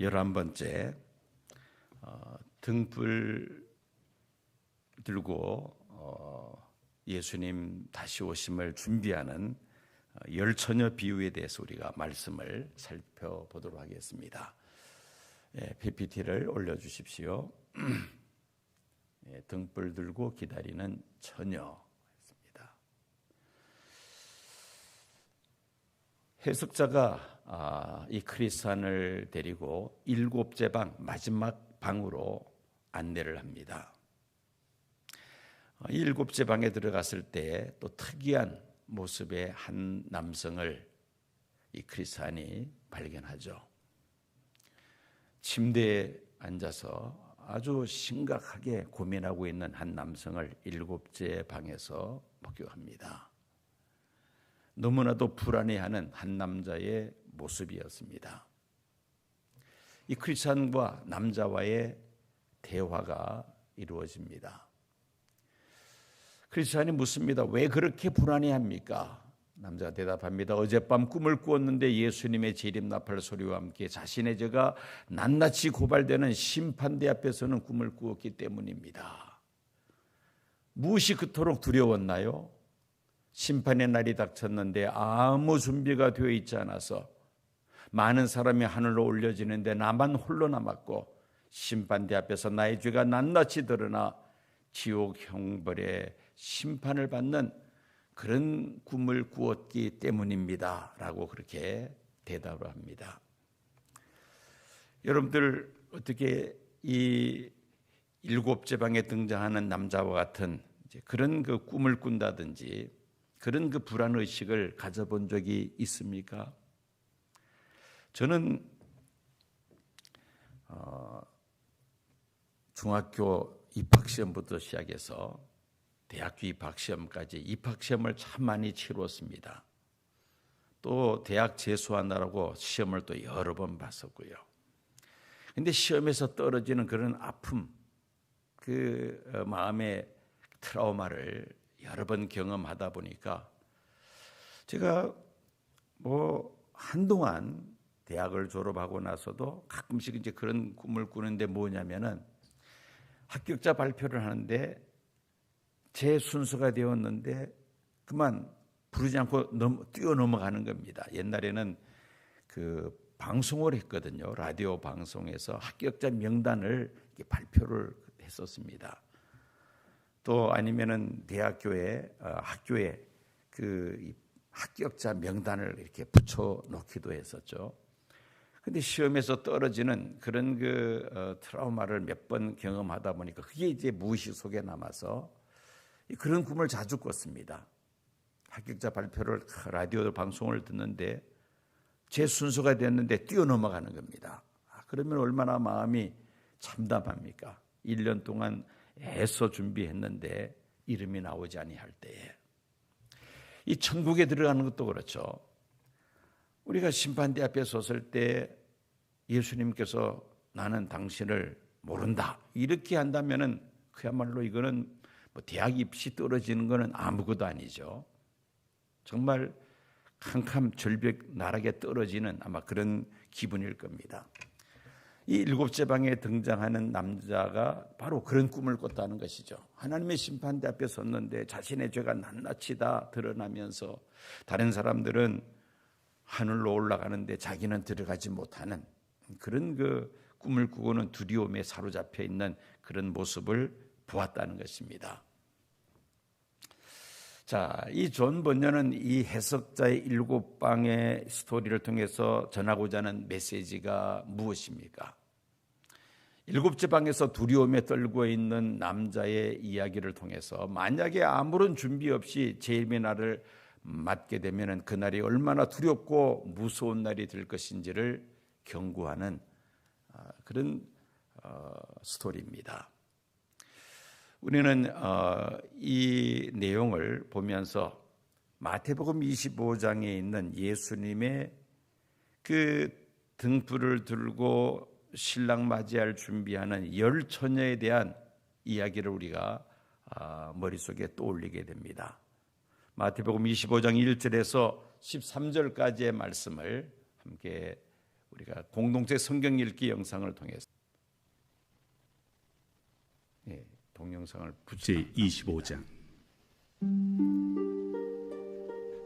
열한 번째 어, 등불 들고 어, 예수님 다시 오심을 준비하는 어, 열처녀 비유에 대해서 우리가 말씀을 살펴보도록 하겠습니다. 예, PPT를 올려주십시오. 예, 등불 들고 기다리는 처녀. 해석자가 아, 이 크리스찬을 데리고 일곱째 방 마지막 방으로 안내를 합니다. 어, 일곱째 방에 들어갔을 때 또 특이한 모습의 한 남성을 이 크리스찬이 발견하죠. 침대에 앉아서 아주 심각하게 고민하고 있는 한 남성을 일곱째 방에서 목격합니다. 너무나도 불안해하는 한 남자의 모습이었습니다. 이 크리스찬과 남자와의 대화가 이루어집니다. 크리스찬이 묻습니다. 왜 그렇게 불안해합니까? 남자가 대답합니다. 어젯밤 꿈을 꾸었는데 예수님의 재림 나팔 소리와 함께 자신의 죄가 낱낱이 고발되는 심판대 앞에서는 꿈을 꾸었기 때문입니다. 무엇이 그토록 두려웠나요? 심판의 날이 닥쳤는데 아무 준비가 되어 있지 않아서 많은 사람이 하늘로 올려지는데 나만 홀로 남았고 심판대 앞에서 나의 죄가 낱낱이 드러나 지옥 형벌의 심판을 받는 그런 꿈을 꾸었기 때문입니다. 라고 그렇게 대답을 합니다. 여러분들 어떻게 이 일곱째 방에 등장하는 남자와 같은 그런 그 꿈을 꾼다든지 그런 그 불안 의식을 가져본 적이 있습니까? 저는 어, 중학교 입학 시험부터 시작해서 대학교 입학 시험까지 입학 시험을 참 많이 치렀습니다. 또 대학 재수하느라고 시험을 또 여러 번 봤었고요. 근데 시험에서 떨어지는 그런 아픔, 그 어, 마음의 트라우마를 여러 번 경험하다 보니까 제가 뭐 한동안 대학을 졸업하고 나서도 가끔씩 이제 그런 꿈을 꾸는데 뭐냐면은 합격자 발표를 하는데 제 순서가 되었는데 그만 부르지 않고 넘, 뛰어 넘어가는 겁니다. 옛날에는 그 방송을 했거든요. 라디오 방송에서 합격자 명단을 발표를 했었습니다. 또 아니면은 대학교에 어, 학교에 그 합격자 명단을 이렇게 붙여 놓기도 했었죠. 근데 시험에서 떨어지는 그런 그 어, 트라우마를 몇 번 경험하다 보니까 그게 이제 무의식 속에 남아서 그런 꿈을 자주 꿨습니다. 합격자 발표를 라디오 방송을 듣는데 제 순서가 됐는데 뛰어넘어가는 겁니다. 아, 그러면 얼마나 마음이 참담합니까? 1년 동안 애써 준비했는데 이름이 나오지 아니할 때에 이 천국에 들어가는 것도 그렇죠. 우리가 심판대 앞에 섰을 때 예수님께서 나는 당신을 모른다 이렇게 한다면은 그야말로 이거는 뭐 대학 입시 떨어지는 것은 아무것도 아니죠. 정말 캄캄 절벽 나락에 떨어지는 아마 그런 기분일 겁니다. 이 일곱째 방에 등장하는 남자가 바로 그런 꿈을 꿨다는 것이죠. 하나님의 심판대 앞에 섰는데 자신의 죄가 낱낱이 다 드러나면서 다른 사람들은 하늘로 올라가는데 자기는 들어가지 못하는 그런 그 꿈을 꾸고는 두려움에 사로잡혀 있는 그런 모습을 보았다는 것입니다. 자, 이 존 번연은 이 해석자의 일곱 방의 스토리를 통해서 전하고자 하는 메시지가 무엇입니까? 일곱째 방에서 두려움에 떨고 있는 남자의 이야기를 통해서 만약에 아무런 준비 없이 날을 맞게 되면 그날이 얼마나 두렵고 무서운 날이 될 것인지를 경고하는 아, 그런 어, 스토리입니다. 우리는 어, 이 내용을 보면서 마태복음 25장에 있는 예수님의 그 등불을 들고 신랑 맞이할 준비하는 열 처녀에 대한 이야기를 우리가 아, 머릿속에 떠올리게 됩니다. 마태복음 25장 1절에서 13절까지의 말씀을 함께 우리가 공동체 성경 읽기 영상을 통해서 예, 동영상을 제 25장.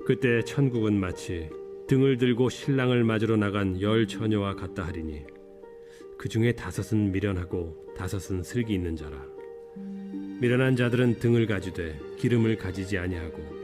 그때 천국은 마치 등을 들고 신랑을 맞으러 나간 열 처녀와 같다 하리니 그 중에 다섯은 미련하고 다섯은 슬기 있는 자라. 미련한 자들은 등을 가지되 기름을 가지지 아니하고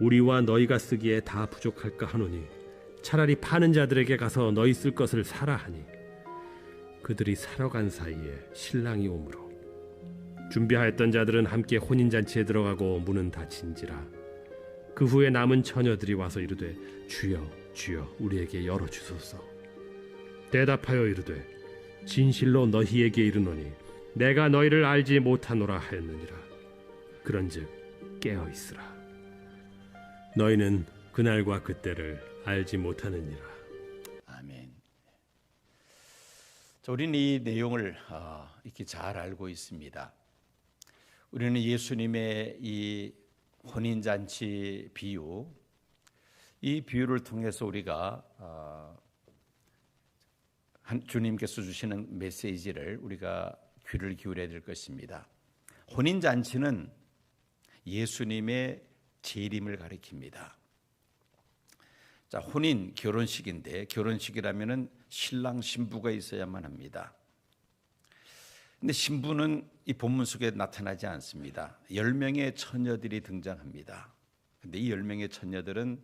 우리와 너희가 쓰기에 다 부족할까 하노니 차라리 파는 자들에게 가서 너희 쓸 것을 사라 하니 그들이 사러 간 사이에 신랑이 오므로 준비하였던 자들은 함께 혼인 잔치에 들어가고 문은 닫힌지라 그 후에 남은 처녀들이 와서 이르되 주여 주여 우리에게 열어 주소서. 대답하여 이르되 진실로 너희에게 이르노니 내가 너희를 알지 못하노라 하였느니라. 그런즉 깨어 있으라 너희는 그날과 그때를 알지 못하느니라 아멘. 자, 우리는 이 내용을 어, 이렇게 잘 알고 있습니다. 우리는 예수님의 이 혼인 잔치 비유, 이 비유를 통해서 우리가 어, 한 주님께서 주시는 메시지를 우리가 귀를 기울여야 될 것입니다. 혼인 잔치는 예수님의 재림을 가리킵니다. 자, 혼인 결혼식인데 결혼식이라면은 신랑 신부가 있어야만 합니다. 근데 신부는 이 본문 속에 나타나지 않습니다. 10명의 처녀들이 등장합니다. 근데 이 10명의 처녀들은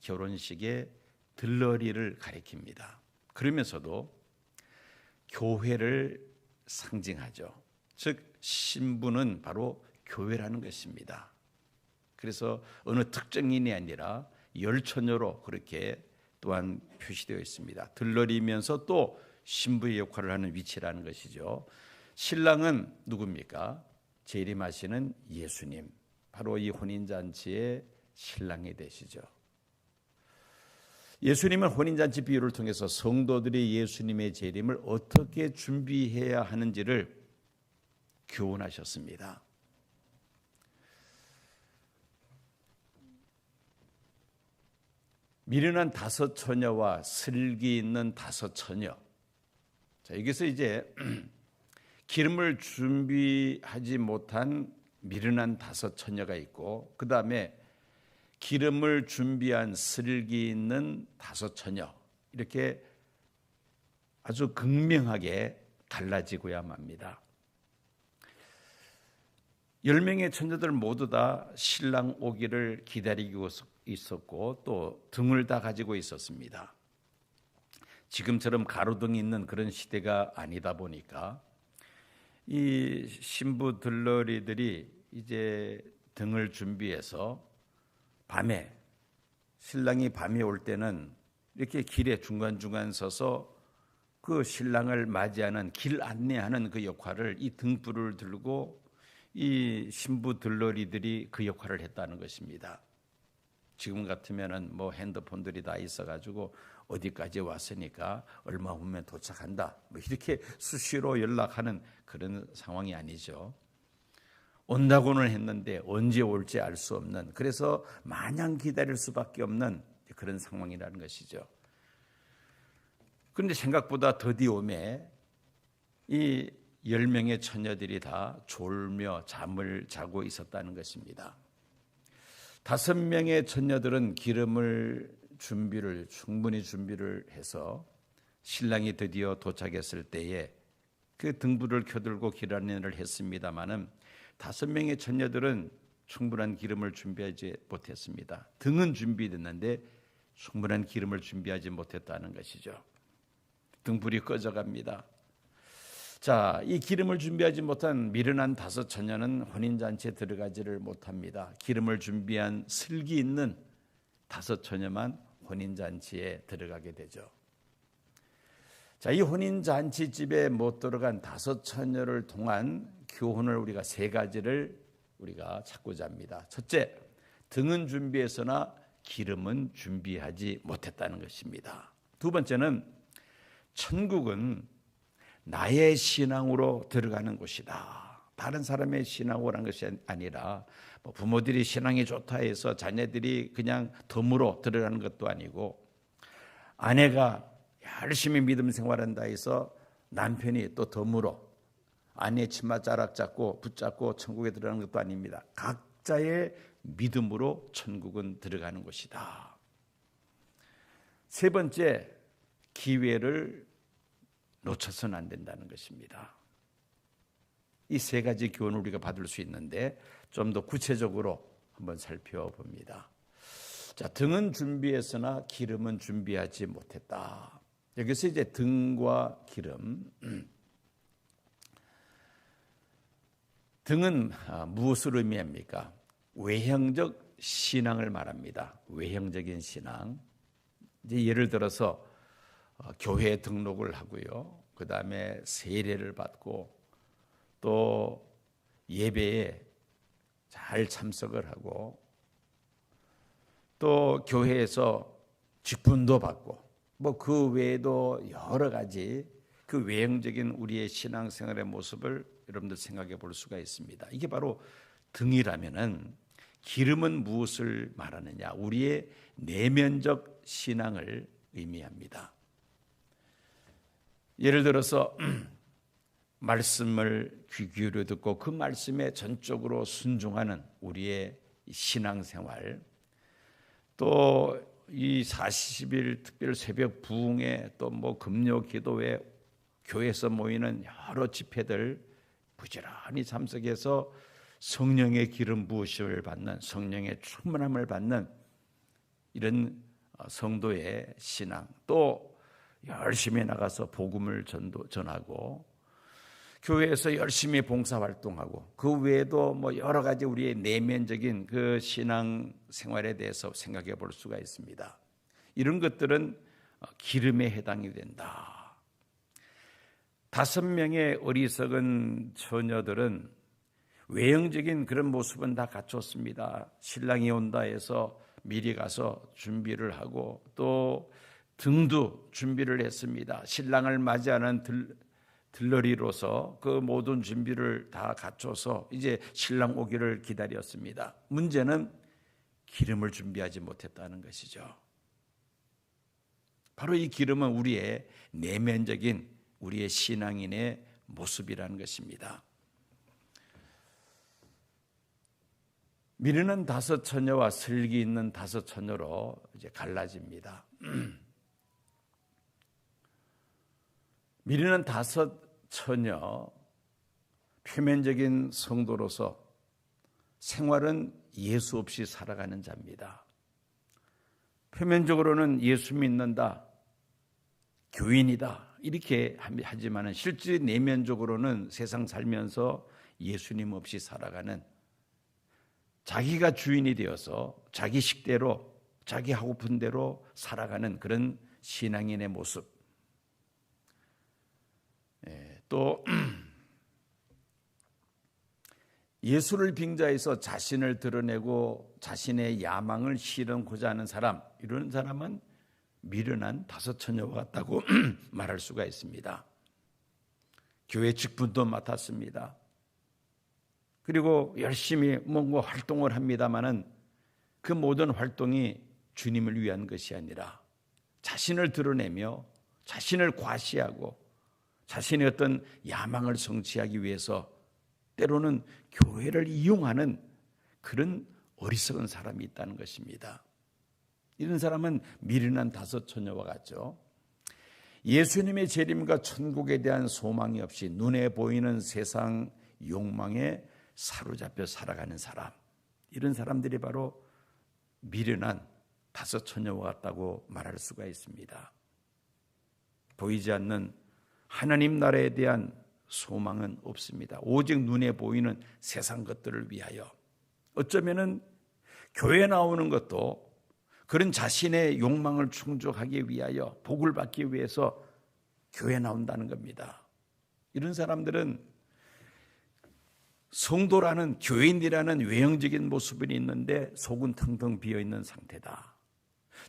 결혼식의 들러리를 가리킵니다. 그러면서도 교회를 상징하죠. 즉 신부는 바로 교회라는 것입니다. 그래서 어느 특정인이 아니라 열처녀로 그렇게 또한 표시되어 있습니다. 들러리면서 또 신부의 역할을 하는 위치라는 것이죠. 신랑은 누굽니까? 재림하시는 예수님. 바로 이 혼인잔치의 신랑이 되시죠. 예수님은 혼인잔치 비유를 통해서 성도들이 예수님의 재림을 어떻게 준비해야 하는지를 교훈하셨습니다. 미련한 다섯 처녀와 슬기 있는 다섯 처녀. 자, 여기서 이제 기름을 준비하지 못한 미련한 다섯 처녀가 있고 그 다음에 기름을 준비한 슬기 있는 다섯 처녀 이렇게 아주 극명하게 달라지고야 맙니다. 열 명의 처녀들 모두 다 신랑 오기를 기다리고 있었고 또 등을 다 가지고 있었습니다. 지금처럼 가로등이 있는 그런 시대가 아니다 보니까 이 신부 들러리들이 이제 등을 준비해서 밤에 신랑이 밤에 올 때는 이렇게 길에 중간중간 서서 그 신랑을 맞이하는 길 안내하는 그 역할을 이 등불을 들고 이 신부 들러리들이 그 역할을 했다는 것입니다. 지금 같으면은 뭐 핸드폰들이 다 있어가지고 어디까지 왔으니까 얼마 후면 도착한다. 뭐 이렇게 수시로 연락하는 그런 상황이 아니죠. 온다고는 했는데 언제 올지 알 수 없는 그래서 마냥 기다릴 수밖에 없는 그런 상황이라는 것이죠. 그런데 생각보다 더디 오매 이 열 명의 처녀들이 다 졸며 잠을 자고 있었다는 것입니다. 다섯 명의 처녀들은 기름을 준비를 충분히 준비를 해서 신랑이 드디어 도착했을 때에 그 등불을 켜들고 길 안내를 했습니다마는 다섯 명의 처녀들은 충분한 기름을 준비하지 못했습니다. 등은 준비됐는데 충분한 기름을 준비하지 못했다는 것이죠. 등불이 꺼져갑니다. 자, 이 기름을 준비하지 못한 미련한 다섯 처녀는 혼인잔치에 들어가지를 못합니다. 기름을 준비한 슬기 있는 다섯 처녀만 혼인잔치에 들어가게 되죠. 자, 이 혼인 잔치 집에 못 들어간 다섯 처녀를 통한 교훈을 우리가 세 가지를 우리가 찾고자 합니다. 첫째, 등은 준비했으나 기름은 준비하지 못했다는 것입니다. 두 번째는 천국은 나의 신앙으로 들어가는 곳이다. 다른 사람의 신앙으로 한 것이 아니라 뭐 부모들이 신앙이 좋다 해서 자녀들이 그냥 덤으로 들어가는 것도 아니고 아내가 열심히 믿음 생활한다 해서 남편이 또 덤으로 아내의 치마 자락 잡고 붙잡고 천국에 들어가는 것도 아닙니다. 각자의 믿음으로 천국은 들어가는 곳이다. 세 번째 기회를 놓쳐서는 안 된다는 것입니다. 이 세 가지 교훈을 우리가 받을 수 있는데 좀 더 구체적으로 한번 살펴봅니다. 자, 등은 준비했으나 기름은 준비하지 못했다. 여기서 이제 등과 기름. 등은 아, 무엇을 의미합니까? 외형적 신앙을 말합니다. 외형적인 신앙. 이제 예를 들어서 어, 교회 등록을 하고요. 그 다음에 세례를 받고 또 예배에 잘 참석을 하고 또 교회에서 직분도 받고 뭐 그 외에도 여러 가지 그 외형적인 우리의 신앙생활의 모습을 여러분들 생각해 볼 수가 있습니다. 이게 바로 등이라면은 기름은 무엇을 말하느냐? 우리의 내면적 신앙을 의미합니다. 예를 들어서 말씀을 귀 기울여 듣고 그 말씀에 전적으로 순종하는 우리의 신앙생활 또 이 40일 특별 새벽 부흥회 또 뭐 금요 기도회 교회에서 모이는 여러 집회들 부지런히 참석해서 성령의 기름 부으심을 받는 성령의 충만함을 받는 이런 어, 성도의 신앙 또 열심히 나가서 복음을 전도, 전하고 교회에서 열심히 봉사 활동하고 그 외에도 뭐 여러 가지 우리의 내면적인 그 신앙 생활에 대해서 생각해 볼 수가 있습니다. 이런 것들은 어, 기름에 해당이 된다. 다섯 명의 어리석은 처녀들은 외형적인 그런 모습은 다 갖췄습니다. 신랑이 온다 해서 미리 가서 준비를 하고 또 등도 준비를 했습니다. 신랑을 맞이하는 들, 들러리로서 그 모든 준비를 다 갖춰서 이제 신랑 오기를 기다렸습니다. 문제는 기름을 준비하지 못했다는 것이죠. 바로 이 기름은 우리의 내면적인 우리의 신앙인의 모습이라는 것입니다. 미르는 다섯 처녀와 슬기 있는 다섯 처녀로 이제 갈라집니다. 미리는 다섯 처녀 표면적인 성도로서 생활은 예수 없이 살아가는 자입니다. 표면적으로는 예수 믿는다, 교인이다 이렇게 하지만은 실제 내면적으로는 세상 살면서 예수님 없이 살아가는 자기가 주인이 되어서 자기 식대로 자기 하고픈 대로 살아가는 그런 신앙인의 모습. 예, 또 예수를 빙자해서 자신을 드러내고 자신의 야망을 실현고자 하는 사람 이런 사람은 미련한 다섯 처녀와 같다고 말할 수가 있습니다. 교회 직분도 맡았습니다. 그리고 열심히 뭔가 활동을 합니다마는 그 모든 활동이 주님을 위한 것이 아니라 자신을 드러내며 자신을 과시하고 자신의 어떤 야망을 성취하기 위해서 때로는 교회를 이용하는 그런 어리석은 사람이 있다는 것입니다. 이런 사람은 미련한 다섯 처녀와 같죠. 예수님의 재림과 천국에 대한 소망이 없이 눈에 보이는 세상 욕망에 사로잡혀 살아가는 사람. 이런 사람들이 바로 미련한 다섯 처녀와 같다고 말할 수가 있습니다. 보이지 않는 하나님 나라에 대한 소망은 없습니다. 오직 눈에 보이는 세상 것들을 위하여. 어쩌면은 교회 나오는 것도 그런 자신의 욕망을 충족하기 위하여 복을 받기 위해서 교회 나온다는 겁니다. 이런 사람들은 성도라는 교인이라는 외형적인 모습이 있는데 속은 텅텅 비어 있는 상태다.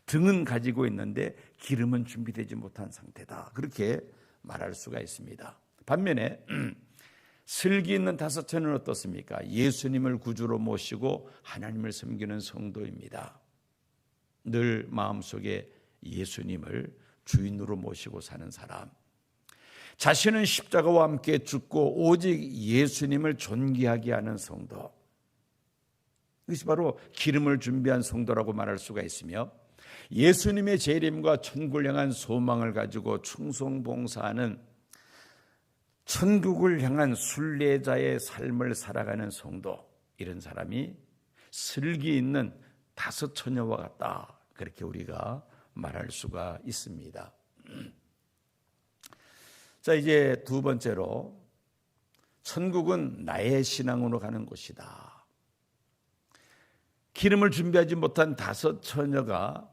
등은 가지고 있는데 기름은 준비되지 못한 상태다. 그렇게 말할 수가 있습니다. 반면에 슬기 있는 다섯 천은 어떻습니까? 예수님을 구주로 모시고 하나님을 섬기는 성도입니다. 늘 마음속에 예수님을 주인으로 모시고 사는 사람. 자신은 십자가와 함께 죽고 오직 예수님을 존귀하게 하는 성도. 이것이 바로 기름을 준비한 성도라고 말할 수가 있으며 예수님의 재림과 천국을 향한 소망을 가지고 충성봉사하는 천국을 향한 순례자의 삶을 살아가는 성도 이런 사람이 슬기 있는 다섯 처녀와 같다 그렇게 우리가 말할 수가 있습니다. 자 이제 두 번째로 천국은 나의 신앙으로 가는 곳이다. 기름을 준비하지 못한 다섯 처녀가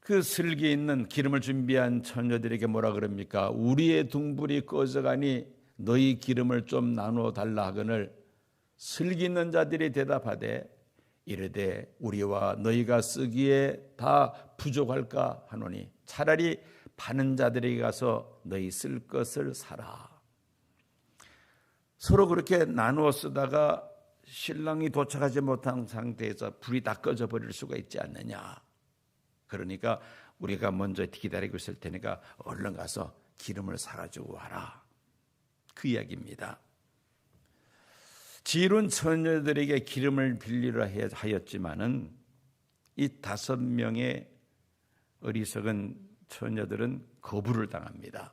그 슬기 있는 기름을 준비한 처녀들에게 뭐라 그럽니까? 우리의 둥불이 꺼져가니 너희 기름을 좀 나누어 달라 하거늘 슬기 있는 자들이 대답하되 이르되 우리와 너희가 쓰기에 다 부족할까 하노니 차라리 파는 자들에게 가서 너희 쓸 것을 사라. 서로 그렇게 나누어 쓰다가 신랑이 도착하지 못한 상태에서 불이 다 꺼져 버릴 수가 있지 않느냐. 그러니까 우리가 먼저 기다리고 있을 테니까 얼른 가서 기름을 사가지고 와라. 그 이야기입니다. 지혜로운 처녀들에게 기름을 빌리려 하였지만은 이 다섯 명의 어리석은 처녀들은 거부를 당합니다.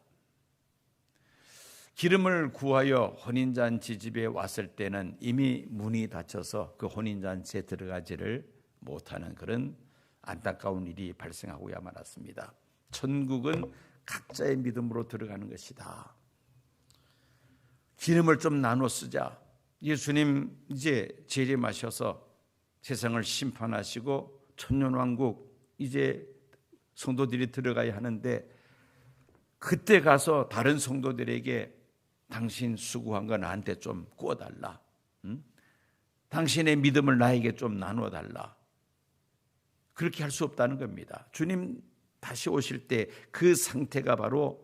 기름을 구하여 혼인잔치 집에 왔을 때는 이미 문이 닫혀서 그 혼인잔치에 들어가지를 못하는 그런 안타까운 일이 발생하고야 말았습니다. 천국은 각자의 믿음으로 들어가는 것이다. 기름을 좀 나눠 쓰자. 예수님 이제 재림하셔서 세상을 심판하시고 천년왕국 이제 성도들이 들어가야 하는데 그때 가서 다른 성도들에게 당신 수고한 거 나한테 좀 구워달라. 응? 당신의 믿음을 나에게 좀 나눠달라. 그렇게 할 수 없다는 겁니다. 주님 다시 오실 때 그 상태가 바로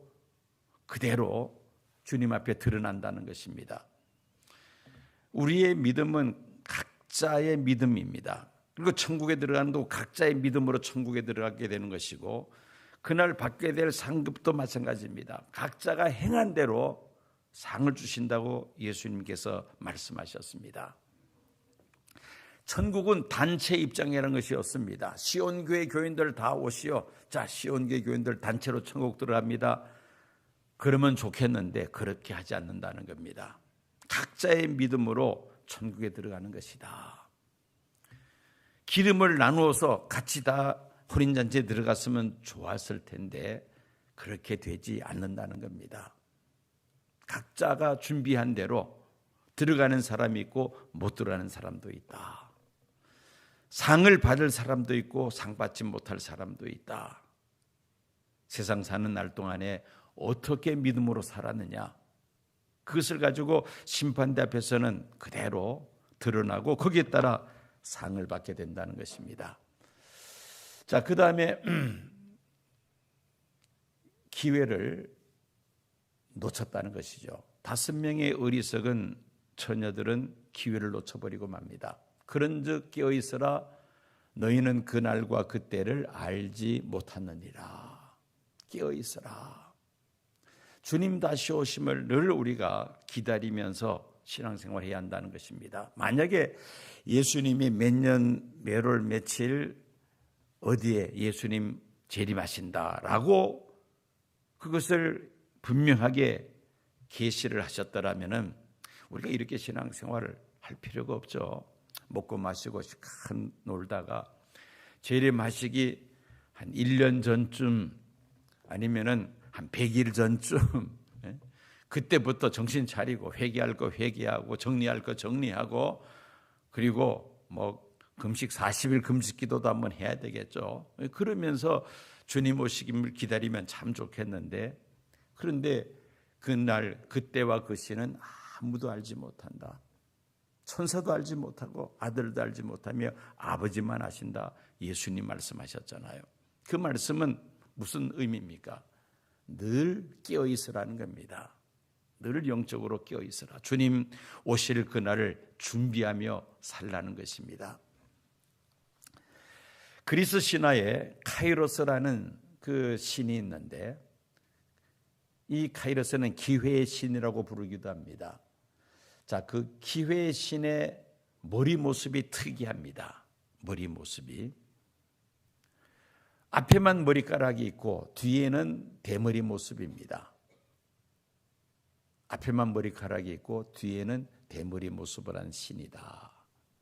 그대로 주님 앞에 드러난다는 것입니다. 우리의 믿음은 각자의 믿음입니다. 그리고 천국에 들어가는 도 각자의 믿음으로 천국에 들어가게 되는 것이고 그날 받게 될 상급도 마찬가지입니다. 각자가 행한 대로 상을 주신다고 예수님께서 말씀하셨습니다. 천국은 단체 입장이라는 것이 없습니다. 시온교회 교인들 다 오시오. 자, 시온교회 교인들 단체로 천국 들어갑니다. 그러면 좋겠는데 그렇게 하지 않는다는 겁니다. 각자의 믿음으로 천국에 들어가는 것이다. 기름을 나누어서 같이 다 혼인잔치에 들어갔으면 좋았을 텐데 그렇게 되지 않는다는 겁니다. 각자가 준비한 대로 들어가는 사람이 있고 못 들어가는 사람도 있다. 상을 받을 사람도 있고 상 받지 못할 사람도 있다. 세상 사는 날 동안에 어떻게 믿음으로 살았느냐. 그것을 가지고 심판대 앞에서는 그대로 드러나고 거기에 따라 상을 받게 된다는 것입니다. 자, 그 다음에 기회를 놓쳤다는 것이죠. 다섯 명의 어리석은 처녀들은 기회를 놓쳐버리고 맙니다. 그런즉 깨어 있어라 너희는 그 날과 그 때를 알지 못하느니라 깨어 있어라 주님 다시 오심을 늘 우리가 기다리면서 신앙생활 해야 한다는 것입니다. 만약에 예수님이 몇 년, 몇 월, 며칠 어디에 예수님 재림하신다라고 그것을 분명하게 계시를 하셨더라면은 우리가 이렇게 신앙생활을 할 필요가 없죠. 먹고 마시고 큰 놀다가 재림하시기 한 1년 전쯤 아니면은 한 100일 전쯤 예? 그때부터 정신 차리고 회개할 거 회개하고 정리할 거 정리하고 그리고 뭐 금식 40일 금식 기도도 한번 해야 되겠죠. 그러면서 주님 오시기를 기다리면 참 좋겠는데 그런데 그날 그때와 그 시는 아무도 알지 못한다. 천사도 알지 못하고 아들도 알지 못하며 아버지만 아신다. 예수님 말씀하셨잖아요. 그 말씀은 무슨 의미입니까? 늘 깨어 있으라는 겁니다. 늘 영적으로 깨어 있으라. 주님 오실 그날을 준비하며 살라는 것입니다. 그리스 신화에 카이로스라는 그 신이 있는데 이 카이로스는 기회의 신이라고 부르기도 합니다. 자, 그 기회의 신의 머리 모습이 특이합니다. 머리 모습이 앞에만 머리카락이 있고 뒤에는 대머리 모습입니다. 앞에만 머리카락이 있고 뒤에는 대머리 모습을 한 신이다.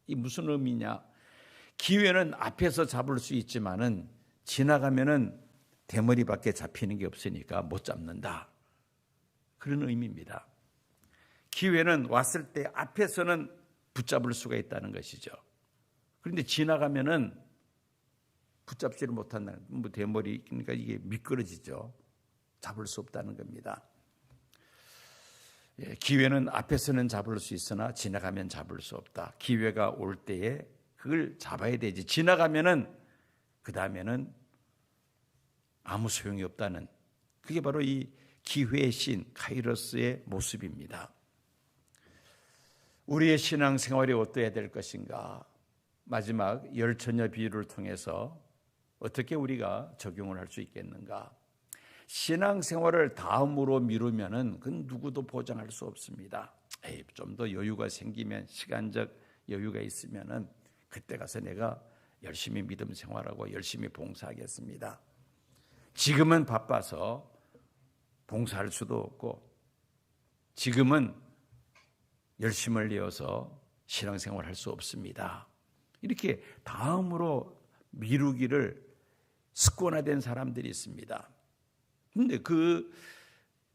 이 무슨 의미냐? 기회는 앞에서 잡을 수 있지만은 지나가면은 대머리밖에 잡히는 게 없으니까 못 잡는다. 그런 의미입니다. 기회는 왔을 때 앞에서는 붙잡을 수가 있다는 것이죠. 그런데 지나가면은 붙잡지를 못한다는 뭐 대머리 그러니까 이게 미끄러지죠. 잡을 수 없다는 겁니다. 예, 기회는 앞에서는 잡을 수 있으나 지나가면 잡을 수 없다. 기회가 올 때에 그걸 잡아야 되지. 지나가면은 그 다음에는 아무 소용이 없다는 그게 바로 이 기회의 신 카이로스의 모습입니다. 우리의 신앙 생활이 어떠해야 될 것인가? 마지막 열처녀 비유를 통해서 어떻게 우리가 적용을 할 수 있겠는가? 신앙 생활을 다음으로 미루면은 그건 누구도 보장할 수 없습니다. 좀 더 여유가 생기면 시간적 여유가 있으면은 그때 가서 내가 열심히 믿음 생활하고 열심히 봉사하겠습니다. 지금은 바빠서 봉사할 수도 없고 지금은 열심을 내어서 신앙생활 할 수 없습니다. 이렇게 다음으로 미루기를 습관화된 사람들이 있습니다. 근데 그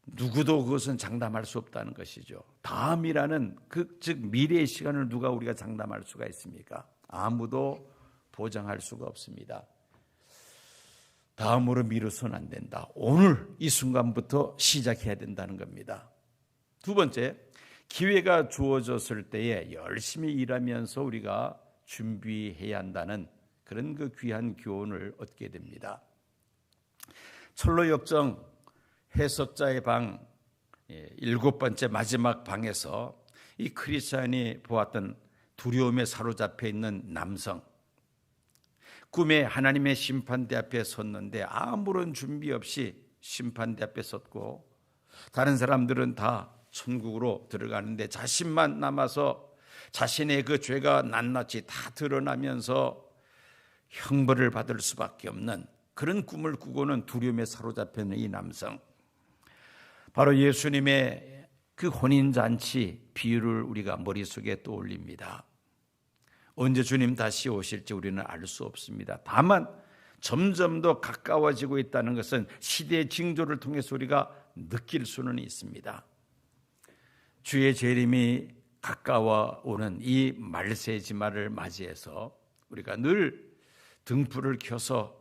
누구도 그것은 장담할 수 없다는 것이죠. 다음이라는 그 즉 미래의 시간을 누가 우리가 장담할 수가 있습니까? 아무도 보장할 수가 없습니다. 다음으로 미루서는 안 된다. 오늘 이 순간부터 시작해야 된다는 겁니다. 두 번째, 기회가 주어졌을 때에 열심히 일하면서 우리가 준비해야 한다는 그런 그 귀한 교훈을 얻게 됩니다. 철로 역정 해석자의 방 예, 일곱 번째 마지막 방에서 이 크리스천이 보았던 두려움에 사로잡혀 있는 남성 꿈에 하나님의 심판대 앞에 섰는데 아무런 준비 없이 심판대 앞에 섰고 다른 사람들은 다 천국으로 들어가는데 자신만 남아서 자신의 그 죄가 낱낱이 다 드러나면서 형벌을 받을 수밖에 없는 그런 꿈을 꾸고는 두려움에 사로잡혀 있는 이 남성 바로 예수님의 그 혼인 잔치 비유를 우리가 머릿속에 떠올립니다. 언제 주님 다시 오실지 우리는 알 수 없습니다. 다만 점점 더 가까워지고 있다는 것은 시대의 징조를 통해서 우리가 느낄 수는 있습니다. 주의 재림이 가까워 오는 이 말세지마를 맞이해서 우리가 늘 등불을 켜서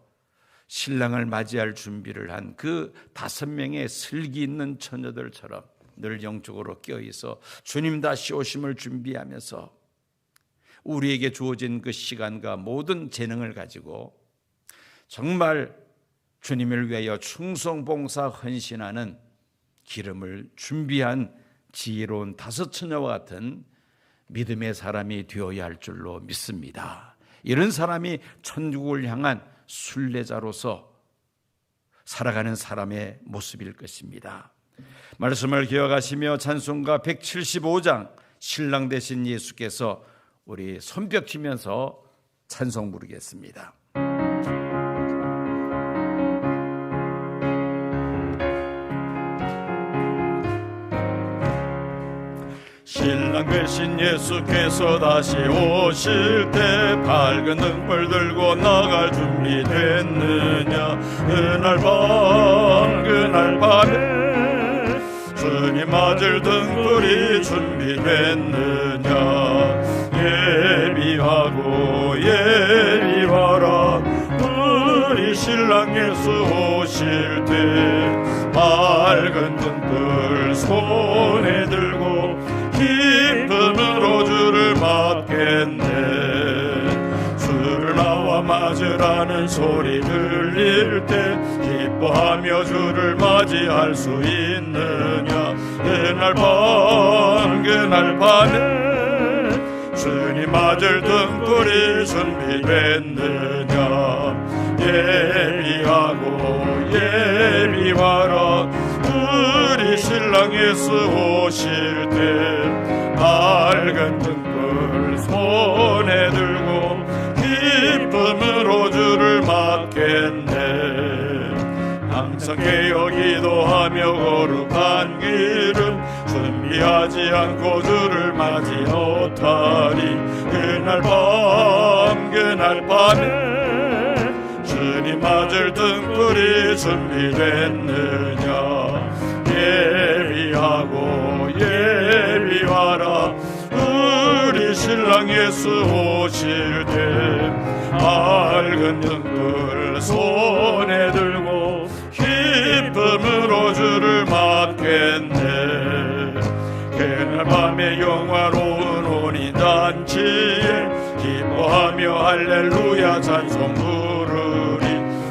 신랑을 맞이할 준비를 한 그 다섯 명의 슬기 있는 처녀들처럼 늘 영적으로 깨어 있어 주님 다시 오심을 준비하면서 우리에게 주어진 그 시간과 모든 재능을 가지고 정말 주님을 위하여 충성 봉사 헌신하는 기름을 준비한 지혜로운 다섯 처녀와 같은 믿음의 사람이 되어야 할 줄로 믿습니다. 이런 사람이 천국을 향한 순례자로서 살아가는 사람의 모습일 것입니다. 말씀을 기억하시며 찬송가 175장 신랑 되신 예수께서 우리 손뼉 치면서 찬송 부르겠습니다. 신랑 되신 예수께서 다시 오실 때 밝은 등불 들고 나갈 준비 됐느냐? 그날 밤 그날 밤에 주님 맞을 등불이 준비됐느냐? 예비하고 예비하라. 우리 신랑 예수 오실 때 맑은 등불 손에 맞으라는 소리 들릴 때 기뻐하며 주를 맞이할 수 있느냐? 그날 밤 그날 밤에 주님 맞을 등불이 준비됐느냐? 예비하고 예비하라 우리 신랑 예수 오실 때 맑은 등불 손에 들고 기쁨으로 주를 맞겠네. 항상 깨어 기도하며 거룩한 길은 준비하지 않고 주를 맞이 못하리. 그날 밤 그날 밤에 주님 맞을 등불이 준비됐느냐. 예비하고 예비하라. 우리 신랑 예수 오실 때 맑은 등불 손에 들고 기쁨으로 주를 맞겠네. 그날 밤에 영화로운 혼인잔치에 기뻐하며 할렐루야 찬송 부르리.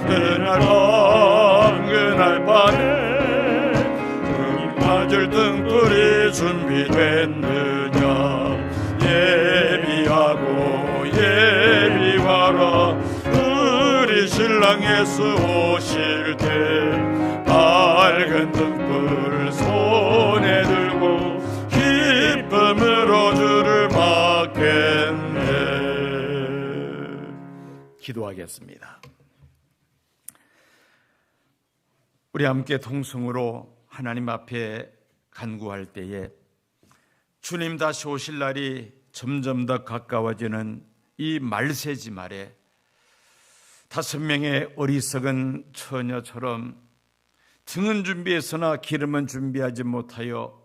그날 밤 그날 밤에 주님 맞을 등불이 준비됐느냐. 예 예수 오실 때 밝은 등불 손에 들고 기쁨으로 주를 맞겠네. 기도하겠습니다. 우리 함께 통성으로 하나님 앞에 간구할 때에 주님 다시 오실 날이 점점 더 가까워지는 이 말세지 말에 다섯 명의 어리석은 처녀처럼 등은 준비했으나 기름은 준비하지 못하여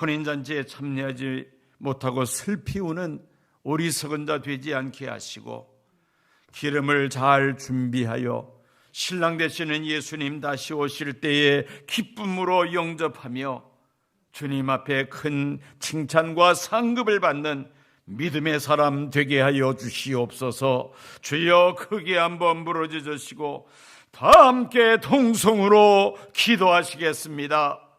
혼인잔치에 참여하지 못하고 슬피 우는 어리석은 자 되지 않게 하시고 기름을 잘 준비하여 신랑 되시는 예수님 다시 오실 때에 기쁨으로 영접하며 주님 앞에 큰 칭찬과 상급을 받는 믿음의 사람 되게 하여 주시옵소서 주여 크게 한번 부르짖으시고 다 함께 통성으로 기도하시겠습니다.